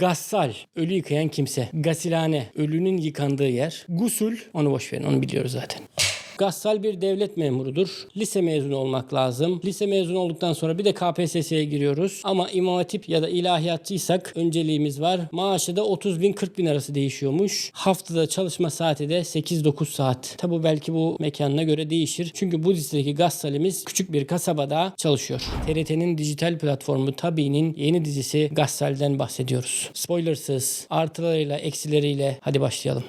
Gassal, ölü yıkayan kimse. Gasilhane, ölünün yıkandığı yer. Gusül, onu boş verin, onu biliyoruz zaten. Gassal bir devlet memurudur. Lise mezunu olmak lazım. Lise mezunu olduktan sonra bir de KPSS'ye giriyoruz. Ama imam hatip ya da ilahiyatçıysak önceliğimiz var. Maaşı da 30 bin 40 bin arası değişiyormuş. Haftada çalışma saati de 8-9 saat. Tabi belki bu mekanına göre değişir. Çünkü bu dizideki Gassal'imiz küçük bir kasabada çalışıyor. TRT'nin dijital platformu Tabi'nin yeni dizisi Gassal'den bahsediyoruz. Spoilersız, artılarıyla, eksileriyle hadi başlayalım.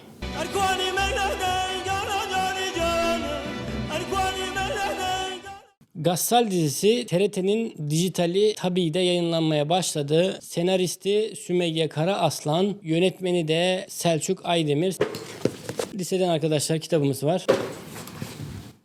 Gassal dizisi TRT'nin dijitali tabii de yayınlanmaya başladı. Senaristi Sümeyye Kara Aslan, yönetmeni de Selçuk Aydemir. Liseden arkadaşlar kitabımız var.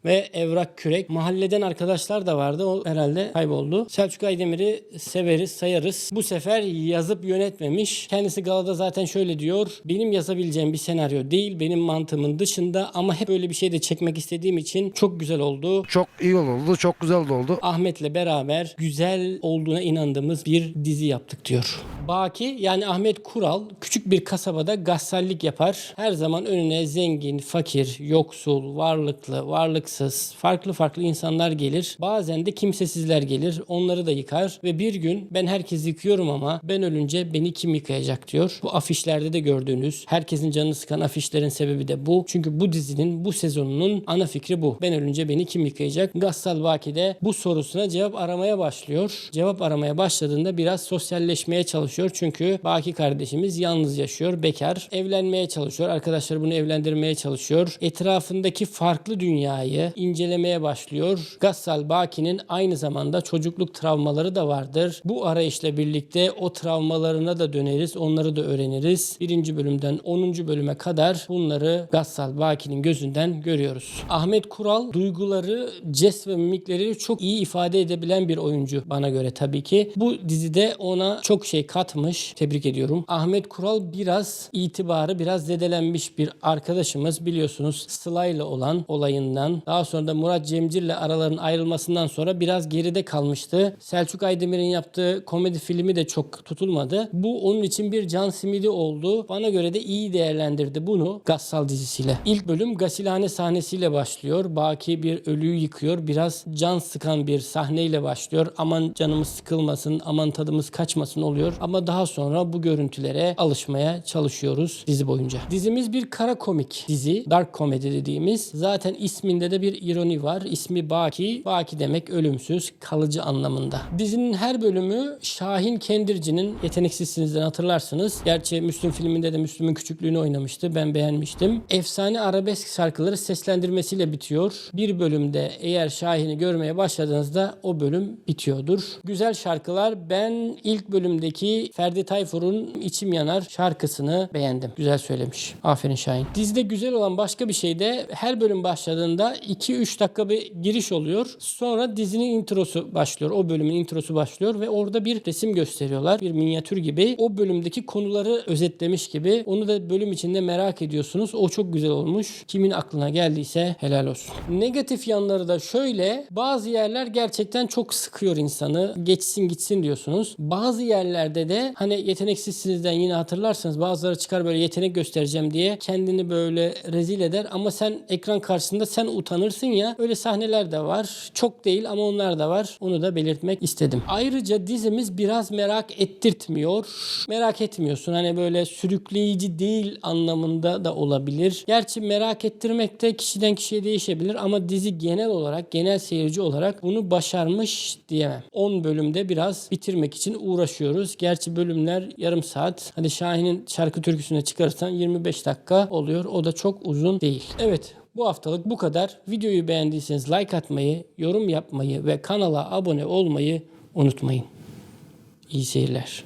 Ve Evrak Kürek. Mahalleden arkadaşlar da vardı. O herhalde kayboldu. Selçuk Aydemir'i severiz, sayarız. Bu sefer yazıp yönetmemiş. Kendisi Galada zaten şöyle diyor. Benim yazabileceğim bir senaryo değil. Benim mantığımın dışında ama hep öyle bir şey de çekmek istediğim için çok güzel oldu. Çok iyi oldu, çok güzel oldu. Ahmet'le beraber güzel olduğuna inandığımız bir dizi yaptık diyor. Baki yani Ahmet Kural küçük bir kasabada gassallik yapar. Her zaman önüne zengin, fakir, yoksul, varlıklı, varlıksız, farklı farklı insanlar gelir. Bazen de kimsesizler gelir. Onları da yıkar ve bir gün ben herkesi yıkıyorum ama ben ölünce beni kim yıkayacak diyor. Bu afişlerde de gördüğünüz herkesin canını sıkan afişlerin sebebi de bu. Çünkü bu dizinin bu sezonunun ana fikri bu. Ben ölünce beni kim yıkayacak? Gassal Baki de bu sorusuna cevap aramaya başlıyor. Cevap aramaya başladığında biraz sosyalleşmeye çalışıyor. Çünkü Baki kardeşimiz yalnız yaşıyor, bekar. Evlenmeye çalışıyor. Arkadaşları bunu evlendirmeye çalışıyor. Etrafındaki farklı dünyayı incelemeye başlıyor. Gassal Baki'nin aynı zamanda çocukluk travmaları da vardır. Bu arayışla birlikte o travmalarına da döneriz. Onları da öğreniriz. Birinci bölümden 10. bölüme kadar bunları Gassal Baki'nin gözünden görüyoruz. Ahmet Kural duyguları, jest ve mimikleri çok iyi ifade edebilen bir oyuncu bana göre tabii ki. Bu dizide ona çok şey katmış. Tebrik ediyorum. Ahmet Kural biraz itibarı biraz zedelenmiş bir arkadaşımız biliyorsunuz Sıla ile olan olayından daha sonra da Murat Cemcir'le araların ayrılmasından sonra biraz geride kalmıştı. Selçuk Aydemir'in yaptığı komedi filmi de çok tutulmadı. Bu onun için bir can simidi oldu. Bana göre de iyi değerlendirdi bunu Gassal dizisiyle. İlk bölüm gasilhane sahnesiyle başlıyor. Baki bir ölüyü yıkıyor. Biraz can sıkan bir sahneyle başlıyor. Aman canımız sıkılmasın, aman tadımız kaçmasın oluyor. Ama daha sonra bu görüntülere alışmaya çalışıyoruz dizi boyunca. Dizimiz bir kara komik dizi. Dark komedi dediğimiz. Zaten isminde de bir ironi var. İsmi Baki. Baki demek ölümsüz, kalıcı anlamında. Dizinin her bölümü Şahin Kendirci'nin Yeteneksizsiniz'den hatırlarsınız. Gerçi Müslüm filminde de Müslüm'ün küçüklüğünü oynamıştı. Ben beğenmiştim. Efsane arabesk şarkıları seslendirmesiyle bitiyor. Bir bölümde eğer Şahin'i görmeye başladığınızda o bölüm bitiyordur. Güzel şarkılar. Ben ilk bölümdeki Ferdi Tayfur'un İçim Yanar şarkısını beğendim. Güzel söylemiş. Aferin Şahin. Dizide güzel olan başka bir şey de her bölüm başladığında 2-3 dakika bir giriş oluyor. Sonra dizinin introsu başlıyor. O bölümün introsu başlıyor ve orada bir resim gösteriyorlar. Bir minyatür gibi. O bölümdeki konuları özetlemiş gibi. Onu da bölüm içinde merak ediyorsunuz. O çok güzel olmuş. Kimin aklına geldiyse helal olsun. Negatif yanları da şöyle. Bazı yerler gerçekten çok sıkıyor insanı. Geçsin gitsin diyorsunuz. Bazı yerlerde de hani yeteneksizsinizden yine hatırlarsanız bazıları çıkar böyle yetenek göstereceğim diye kendini böyle rezil eder ama sen ekran karşısında sen utanırsın ya öyle sahneler de var. Çok değil ama onlar da var. Onu da belirtmek istedim. Ayrıca dizimiz biraz merak ettirtmiyor. Merak etmiyorsun. Hani böyle sürükleyici değil anlamında da olabilir. Gerçi merak ettirmek de kişiden kişiye değişebilir ama dizi genel olarak, genel seyirci olarak bunu başarmış diyemem. 10 bölümde biraz bitirmek için uğraşıyoruz. Gerçi bölümler yarım saat. Hadi Şahin'in şarkı türküsüne çıkarırsan 25 dakika oluyor. O da çok uzun değil. Evet bu haftalık bu kadar. Videoyu beğendiyseniz like atmayı, yorum yapmayı ve kanala abone olmayı unutmayın. İyi seyirler.